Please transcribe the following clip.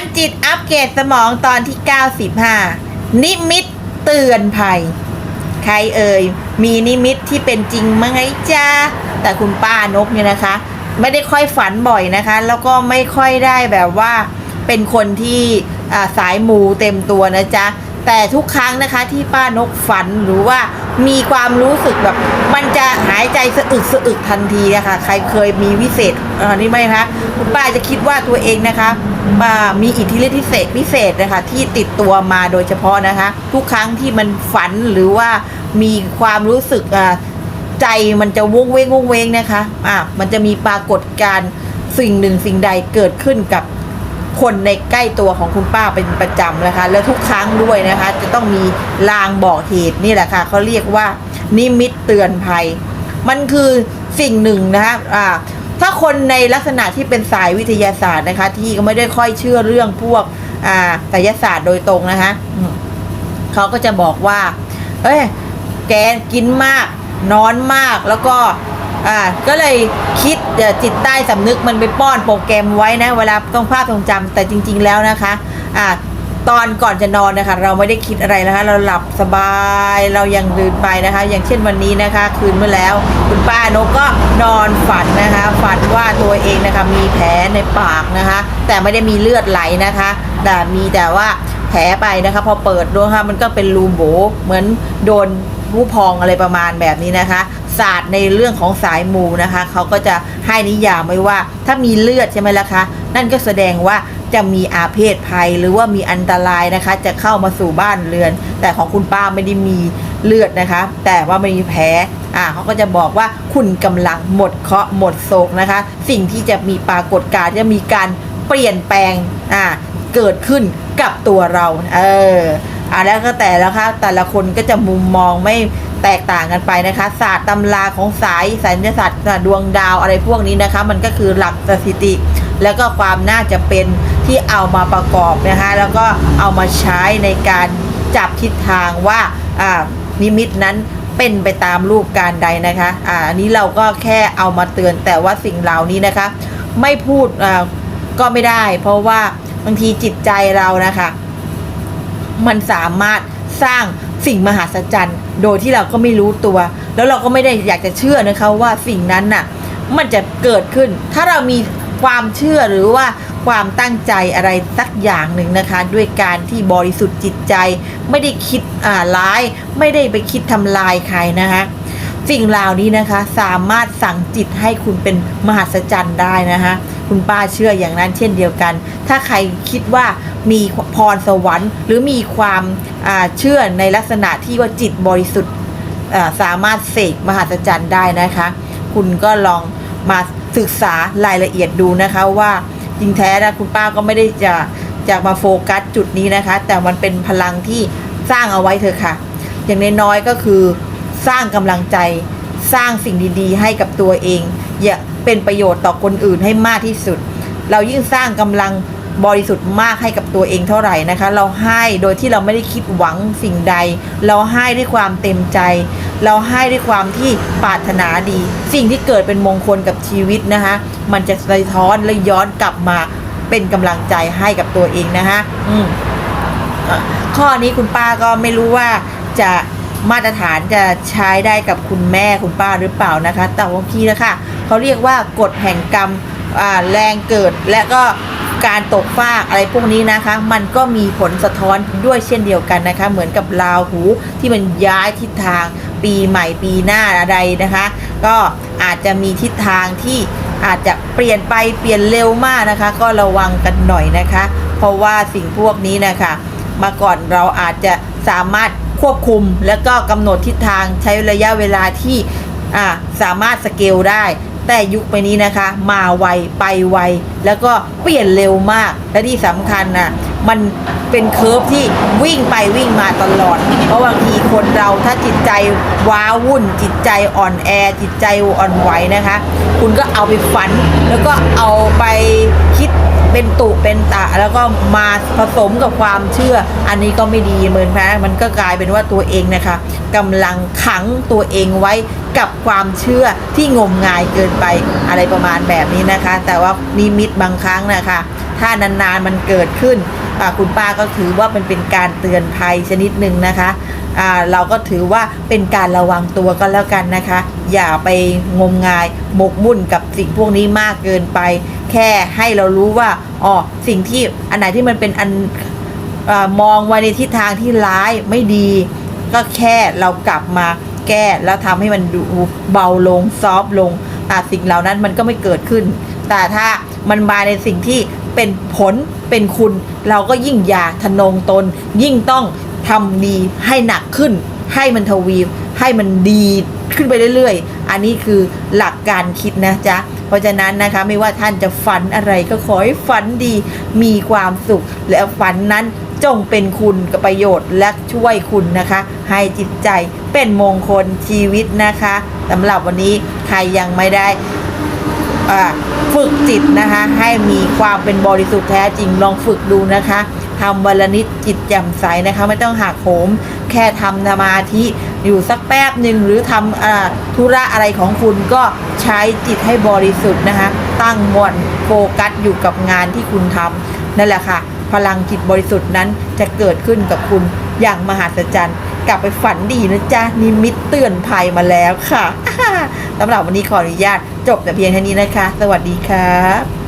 ารจิตอัปเกรดสมองตอนที่ 95 นิมิตเตือนภัย ใครเอ่ย มีนิมิตที่เป็นจริงมั้งไงจ้า แต่คุณป้านกเนี่ยนะคะ ไม่ได้ค่อยฝันบ่อยนะคะ แล้วก็ไม่ค่อยได้แบบว่าเป็นคนที่สายมูเต็มตัวนะจ๊ะ แต่ทุกครั้งนะคะที่ป้านกฝันหรือว่ามีความรู้สึกแบบ มันจะหายใจสะอึกสะอึกทันทีนะคะใครเคยมีวิเศษอันนี้ไหมคะคุณป้าจะคิดว่าตัวเองนะคะมามีอิทธิฤทธิพิเศษพิเศษนะคะที่ติดตัวมาโดยเฉพาะนะคะ ทุกครั้งที่มันฝันหรือว่ามีความรู้สึกอ่าใจมันจะวงเวงวงเวงนะคะอะมันจะมีปรากฏการณ์สิ่งหนึ่งสิ่งใดเกิดขึ้นกับ คนในใกล้ตัวของคุณป้าเป็นประจำนะคะ แล้วทุกครั้งด้วยนะคะ จะต้องมีลางบอกเหตุนี่แหละค่ะเขาเรียกว่า นิมิตเตือนภัย มันคือสิ่งหนึ่งนะคะอ่าถ้าคนในลักษณะที่เป็นสายวิทยาศาสตร์นะคะ ที่ก็ไม่ได้ค่อยเชื่อเรื่องพวกอ่าไสยศาสตร์โดยตรงนะคะเขาก็จะบอกว่า เอ้ยแกกินมาก นอนมากแล้วก็ อ่าก็เลยคิดจิตใต้สำนึกมันไปป้อนโปรแกรมไว้นะเวลาต้องภาพทรงจำแต่จริง ๆ แล้วนะคะอ่าตอนก่อนจะนอนนะคะ เราไม่ได้คิดอะไรนะคะ เราหลับสบายเรายังลืนไปนะคะ อย่างเช่นวันนี้นะคะ คืนเมื่อแล้ว คุณป้านกก็นอนฝันนะคะ ฝันว่าตัวเองนะคะ มีแผลในปากนะคะ แต่ไม่ได้มีเลือดไหลนะคะ แต่มีแต่ว่าแผลไปนะคะ พอเปิดดูค่ะมันก็เป็นรูโบเหมือนโดนรูพองอะไรประมาณแบบนี้นะคะ ศาสตร์ในเรื่องของสายมูนะคะเขาก็จะให้นิยามไว้ว่า ถ้ามีเลือดใช่ไหมล่ะคะนั่นก็แสดงว่าจะมีอาเพศภัยหรือว่ามีอันตรายนะคะ จะเข้ามาสู่บ้านเรือน แต่ของคุณป้าไม่ได้มีเลือดนะคะ แต่ว่าไม่มีแผลอ่าเขาก็จะบอกว่าคุณกำลังหมดเคราะห์หมดโศกนะคะ สิ่งที่จะมีปรากฏการณ์จะมีการเปลี่ยนแปลงอ่าเกิดขึ้นกับตัวเรา เออ อะแล้วก็แต่ละคะแต่ละคนก็จะมุมมองไม่แตกต่างกันไปนะคะ ศาสตร์ตำราของสายสัญญาศาสตร์ดวงดาวอะไรพวกนี้นะคะ มันก็คือหลักสถิติ แล้วก็ความน่าจะเป็นที่เอามาประกอบนะคะแล้วก็เอามาใช้ในการจับทิศทางว่าอ่านิมิตนั้นเป็นไปตามรูปการใดนะคะ อ่านนี้เราก็แค่เอามาเตือนแต่ว่าสิ่งเหล่านี้นะคะ ไม่พูดอ่าก็ไม่ได้ เพราะว่าบางทีจิตใจเรานะคะ มันสามารถสร้างสิ่งมหัศจรรย์ โดยที่เราก็ไม่รู้ตัว แล้วเราก็ไม่ได้อยากจะเชื่อนะคะว่าสิ่งนั้นน่ะมันจะเกิดขึ้น ถ้าเรามีความเชื่อหรือว่าความตั้งใจอะไรสักอย่างหนึ่งนะคะ ด้วยการที่บริสุทธิ์จิตใจ ไม่ได้คิดอ่าร้าย ไม่ได้ไปคิดทำลายใครนะคะสิ่งเหล่านี้นะคะสามารถสั่งจิตให้คุณเป็นมหัศจรรย์ได้นะคะ คุณป้าเชื่ออย่างนั้นเช่นเดียวกัน ถ้าใครคิดว่ามีพรสวรรค์ หรือมีความเชื่อในลักษณะที่ว่าจิตบริสุทธิ์สามารถเสกมหัศจรรย์ได้นะคะ คุณก็ลองมาศึกษารายละเอียดดูนะคะว่าจริงแท้นะคุณป้าก็ไม่ได้จะจะมาโฟกัสจุดนี้นะคะ แต่มันเป็นพลังที่สร้างเอาไว้เถอะค่ะ อย่างน้อยๆก็คือสร้างกำลังใจสร้างสิ่งดีๆ ให้กับตัวเอง อย่า เป็นประโยชน์ต่อคนอื่นให้มากที่สุด เรายิ่งสร้างกำลังบริสุทธิ์มากให้กับตัวเองเท่าไหร่นะคะ เราให้โดยที่เราไม่ได้คิดหวังสิ่งใด เราให้ด้วยความเต็มใจ เราให้ด้วยความที่ปรารถนาดี สิ่งที่เกิดเป็นมงคลกับชีวิตนะคะ มันจะสะท้อนและย้อนกลับมาเป็นกำลังใจให้กับตัวเองนะคะอืมอะข้อนี้คุณป้าก็ไม่รู้ว่าจะมาตรฐานจะใช้ได้กับคุณแม่คุณป้าหรือเปล่านะคะ แต่บางทีนะคะ เขาเรียกว่ากฎแห่งกรรมแรงเกิดและก็การตกฟากอะไรพวกนี้นะคะ มันก็มีผลสะท้อนด้วยเช่นเดียวกันนะคะ เหมือนกับราหูที่มันย้ายทิศทางปีใหม่ปีหน้าอะไรนะคะ ก็อาจจะมีทิศทางที่อาจจะเปลี่ยนไปเปลี่ยนเร็วมากนะคะ ก็ระวังกันหน่อยนะคะ เพราะว่าสิ่งพวกนี้นะคะมาก่อนเราอาจจะสามารถควบคุม แล้วก็กำหนดทิศทางใช้ระยะเวลาที่สามารถสเกลได้ แต่ยุคไปนี้นะคะ มาไวไปไว แล้วก็เปลี่ยนเร็วมาก และที่สำคัญนะมันเป็นเคิร์ฟที่วิ่งไปวิ่งมาตลอด เพราะบางทีคนเราถ้าจิตใจว้าวุ่น จิตใจอ่อนแอ จิตใจอ่อนไหวนะคะ คุณก็เอาไปฝัน แล้วก็เอาไปคิด เป็นตุเป็นตะ แล้วก็มาผสมกับความเชื่อ อันนี้ก็ไม่ดีเหมือนแพ้มันก็กลายเป็นว่าตัวเองนะคะกำลังขังตัวเองไว้กับความเชื่อที่งมงายเกินไปอะไรประมาณแบบนี้นะคะ แต่ว่านิมิตบางครั้งนะคะ ถ้านานๆมันเกิดขึ้นอ่าคุณป้าก็ถือว่ามันเป็นการเตือนภัยชนิดหนึ่งนะคะ เราก็ถือว่าเป็นการระวังตัวก็แล้วกันนะคะ อย่าไปงมงายหมกมุ่นกับสิ่งพวกนี้มากเกินไป แค่ให้เรารู้ว่าอ๋อสิ่งที่อันไหนที่มันเป็นอันอมองไว้ในทิศทางที่ร้ายไม่ดี ก็แค่เรากลับมาแก้แล้วทำให้มันดูเบาลงซอฟต์ลงแต่สิ่งเหล่านั้นมันก็ไม่เกิดขึ้น แต่ถ้ามันมาในสิ่งที่เป็นผลเป็นคุณ เราก็ยิ่งอย่าทะนงตน ยิ่งต้อง ทำดีให้หนักขึ้น ให้มันทวีให้มันดีขึ้นไปเรื่อยๆ อันนี้คือหลักการคิดนะจ๊ะ เพราะฉะนั้นนะคะไม่ว่าท่านจะฝันอะไรก็ขอให้ฝันดีมีความสุข และฝันนั้นจงเป็นคุณกับประโยชน์และช่วยคุณนะคะ ให้จิตใจเป็นมงคลชีวิตนะคะสำหรับวันนี้ใครยังไม่ได้ฝึกจิตนะคะ ให้มีความเป็นบริสุทธิ์แท้จริงลองฝึกดูนะคะ ทำวันละนิดจิตแจ่มใสนะคะ ไม่ต้องหักโหม แค่ทำสมาธิอยู่สักแป๊บหนึ่งหรือทำอธุระอะไรของคุณก็ใช้จิตให้บริสุทธิ์นะคะ ตั้งมวลโฟกัสอยู่กับงานที่คุณทำนั่นแหละค่ะ พลังจิตบริสุทธิ์นั้นจะเกิดขึ้นกับคุณอย่างมหัศจรรย์ กลับไปฝันดีนะจ๊ะนิมิตเตือนภัยมาแล้วค่ะสำหรับวันนี้ขออนุญาตจบแต่เพียงเท่านี้นะคะ สวัสดีครับ